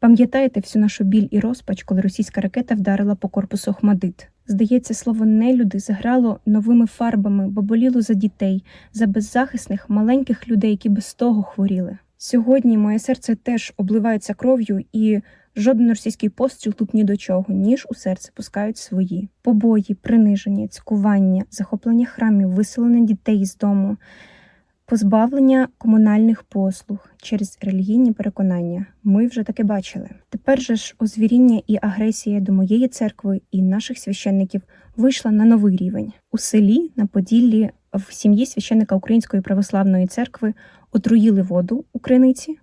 Пам'ятаєте всю нашу біль і розпач, коли російська ракета вдарила по корпусу Охмадит? Здається, слово нелюди заграло новими фарбами, бо боліло за дітей, за беззахисних маленьких людей, які без того хворіли. Сьогодні моє серце теж обливається кров'ю, і жоден російський постріл тут ні до чого, ніж у серце пускають свої побої, приниження, цькування, захоплення храмів, виселення дітей з дому, позбавлення комунальних послуг через релігійні переконання. Ми вже таке бачили. Тепер же ж озвіріння і агресія до моєї церкви і наших священників вийшла на новий рівень. У селі на Поділлі в сім'ї священника Української православної церкви отруїли воду у криниці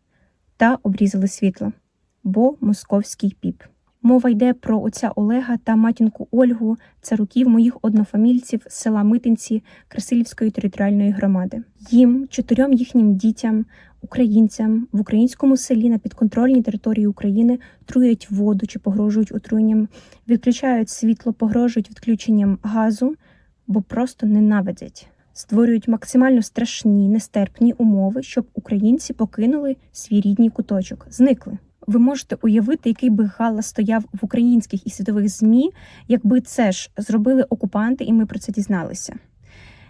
та обрізали світло, бо московський піп. Мова йде про отця Олега та матінку Ольгу, царуків моїх однофамільців з села Митинці Красилівської територіальної громади. Їм, чотирьом їхнім дітям, українцям в українському селі на підконтрольній території України труять воду чи погрожують отруєнням, відключають світло, погрожують відключенням газу, бо просто ненавидять. Створюють максимально страшні, нестерпні умови, щоб українці покинули свій рідний куточок, зникли. Ви можете уявити, який би галас стояв в українських і світових змі, якби це ж зробили окупанти, і ми про це дізналися.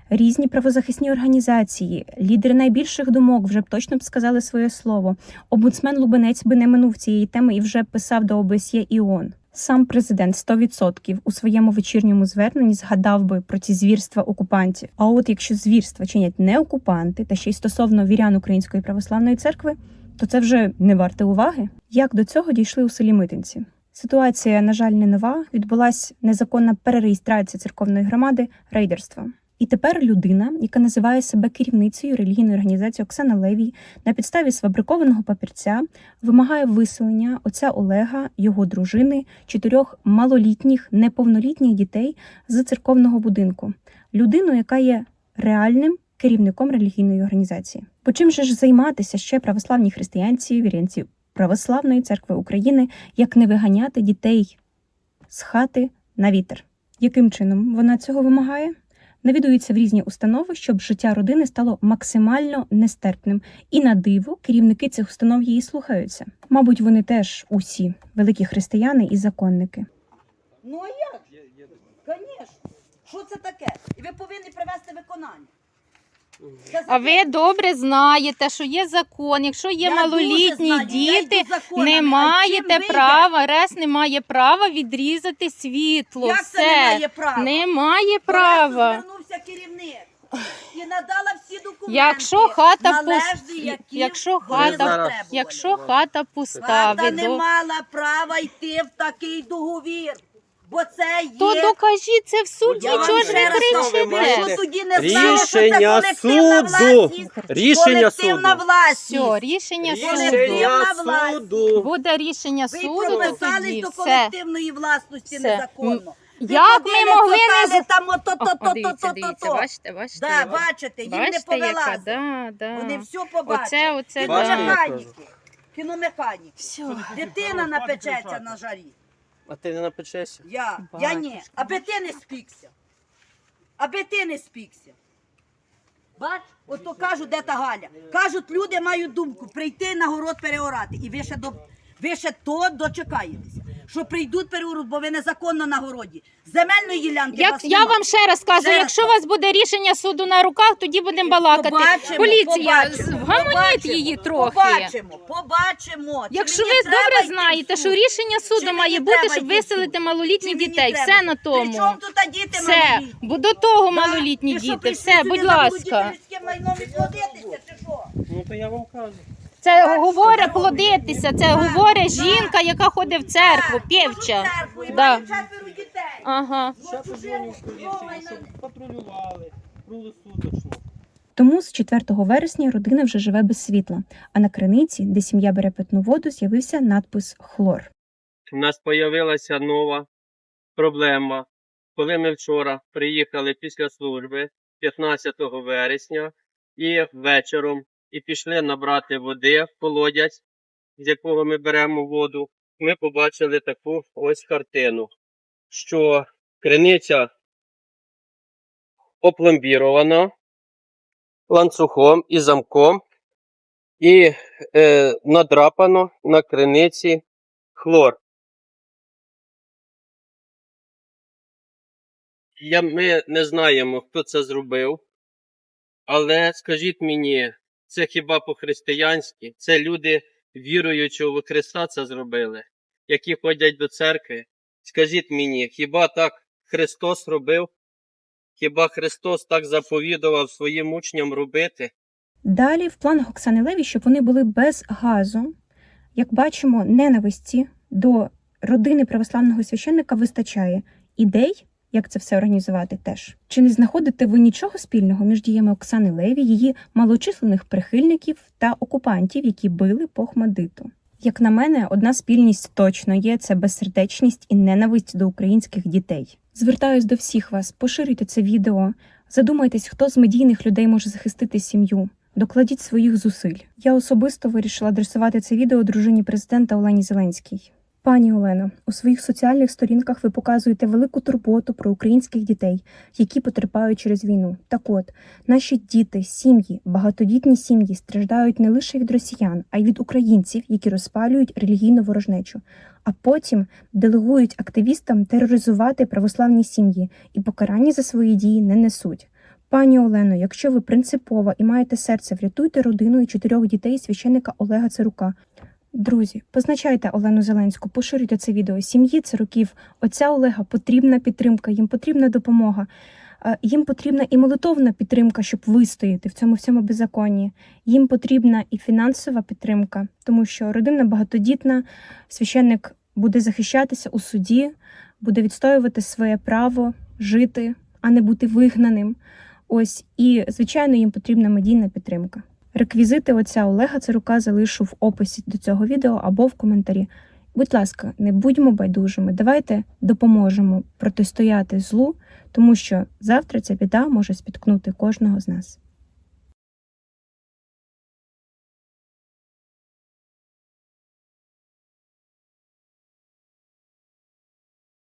Різні правозахисні організації, лідери найбільших думок вже б точно б сказали своє слово. Омбудсмен Лубенець би не минув цієї теми і вже писав до ОБСЄ і ООН. Сам президент 100% у своєму вечірньому зверненні згадав би про ці звірства окупантів. А от якщо звірства чинять не окупанти, та ще й стосовно вірян Української православної церкви, то це вже не варте уваги. Як до цього дійшли у селі Митинці? Ситуація, на жаль, не нова. Відбулась незаконна перереєстрація церковної громади рейдерством. І тепер людина, яка називає себе керівницею релігійної організації Оксана Левій, на підставі сфабрикованого папірця вимагає виселення отця Олега, його дружини, чотирьох малолітніх, неповнолітніх дітей з церковного будинку. Людину, яка є реальним керівником релігійної організації. Бо чим же ж займатися ще православні християнці, вірянці Православної церкви України, як не виганяти дітей з хати на вітер? Яким чином вона цього вимагає? Навідуються в різні установи, щоб життя родини стало максимально нестерпним. І на диво керівники цих установ її слухаються. Мабуть, вони теж усі великі християни і законники. Ну а як? Звісно. Що це таке? І ви повинні привести виконання. А ви добре знаєте, що є закон. Якщо є Я дуже малолітні знаю, я діти, йду законами. не А маєте права, РЕС не має права відрізати світло. Як Все. це немає права? Немає права. звернувся керівник і надала всі документи. Якщо хата належні, пуст- які якщо хата-. Якщо хата пуста, Хата ви не до... мала права йти в такий договір, бо це є... то докажіть це в суді, Я вам чого ж ще ви раз кажу, кричите? що тоді не знали, що це Рішення колективна суду. власність? Рішення колективна суду. власність. Все, рішення суду. Колективна Рішення суду. Буде рішення Ви суду, то прописались тоді до все. колективної власності Все. незаконно. Ви Як ми ходили, могли не з- там ото-то-то-то-то-то. дивіться, дивіться, бачите, бачите. Да, бачите, їм не Бачите, яка, да, да. Вони все Оце, побачать. оце, да. Кіномеханіки. Кіномеханіки. Все. Дитина напечеться на жарі. А ти не напечешся? Я, я ні. Аби ти не спікся. Аби ти не спікся. Бач, ото кажуть, де та Галя. Кажуть, люди мають думку прийти на город переорати. І ви ще, до, ви ще то дочекаєтеся. Що прийдуть переоруть, бо ви незаконно на городі. Земельної ділянки Як вас я нема. вам ще раз кажу, Ще раз якщо у вас буде рішення суду на руках, тоді будемо балакати. Побачимо, Поліція, побачимо, вгамоніть побачимо, її трохи. Побачимо, побачимо. Чи Якщо ви мені треба добре йти в знаєте, суд? що рішення суду мені має бути, треба щоб йти в суд? виселити малолітні Чи мені дітей, треба? все на При тому. чому тут діти Все, малолітні? бо до того Да? малолітні що, діти, прийшли все, сюди будь на ласка. людське майно відплодитися, чи що? Ну то я вам кажу. Це говорить плодитися, це говорить жінка, яка ходить в церкву, півча. церкву і Да. маю четверо дітей. Ага. Ще позвоню в поліцію, щоб патрулювали круглосуточно. Тому з 4 вересня родина вже живе без світла. А на криниці, де сім'я бере питну воду, з'явився надпис Хлор. У нас з'явилася нова проблема. Коли ми вчора приїхали після служби 15 вересня і вечором і пішли набрати води в колодязь, з якого ми беремо воду, ми побачили таку ось картину, що криниця опломбірована ланцюгом і замком, і е, надрапано на криниці хлор. Я, ми не знаємо, хто це зробив, але скажіть мені, це хіба по-християнськи? Це люди віруючого Христа це зробили, які ходять до церкви. Скажіть мені, хіба так Христос робив? Хіба Христос так заповідував своїм учням робити? Далі в планах Оксани Леві, щоб вони були без газу. Як бачимо, ненависті до родини православного священника вистачає ідей, як це все організувати теж. Чи не знаходите ви нічого спільного між діями Оксани Леві, її малочисленних прихильників та окупантів, які били по Хмадиту? Як на мене, одна спільність точно є це безсердечність і ненависть до українських дітей. Звертаюсь до всіх вас, поширюйте це відео, задумайтесь, хто з медійних людей може захистити сім'ю. Докладіть своїх зусиль. Я особисто вирішила адресувати це відео дружині президента Олені Зеленській. Пані Олено, у своїх соціальних сторінках ви показуєте велику турботу про українських дітей, які потерпають через війну. Так от, наші діти, сім'ї, багатодітні сім'ї страждають не лише від росіян, а й від українців, які розпалюють релігійну ворожнечу, а потім делегують активістам тероризувати православні сім'ї і покарання за свої дії не несуть. Пані Олено, якщо ви принципова і маєте серце, врятуйте родину і чотирьох дітей священника Олега Царука. Друзі, позначайте Олену Зеленську, поширюйте це відео. Сім'ї Царуків, отця Олега потрібна підтримка, їм потрібна допомога. Е, Їм потрібна і молитовна підтримка, щоб вистояти в цьому всьому беззаконні. Їм потрібна і фінансова підтримка, тому що родина багатодітна, священник буде захищатися у суді, буде відстоювати своє право жити, а не бути вигнаним. Ось і звичайно їм потрібна медійна підтримка. Реквізити отця Олега Царука залишу в описі до цього відео або в коментарі. Будь ласка, не будьмо байдужими. Давайте допоможемо протистояти злу, тому що завтра ця біда може спіткнути кожного з нас.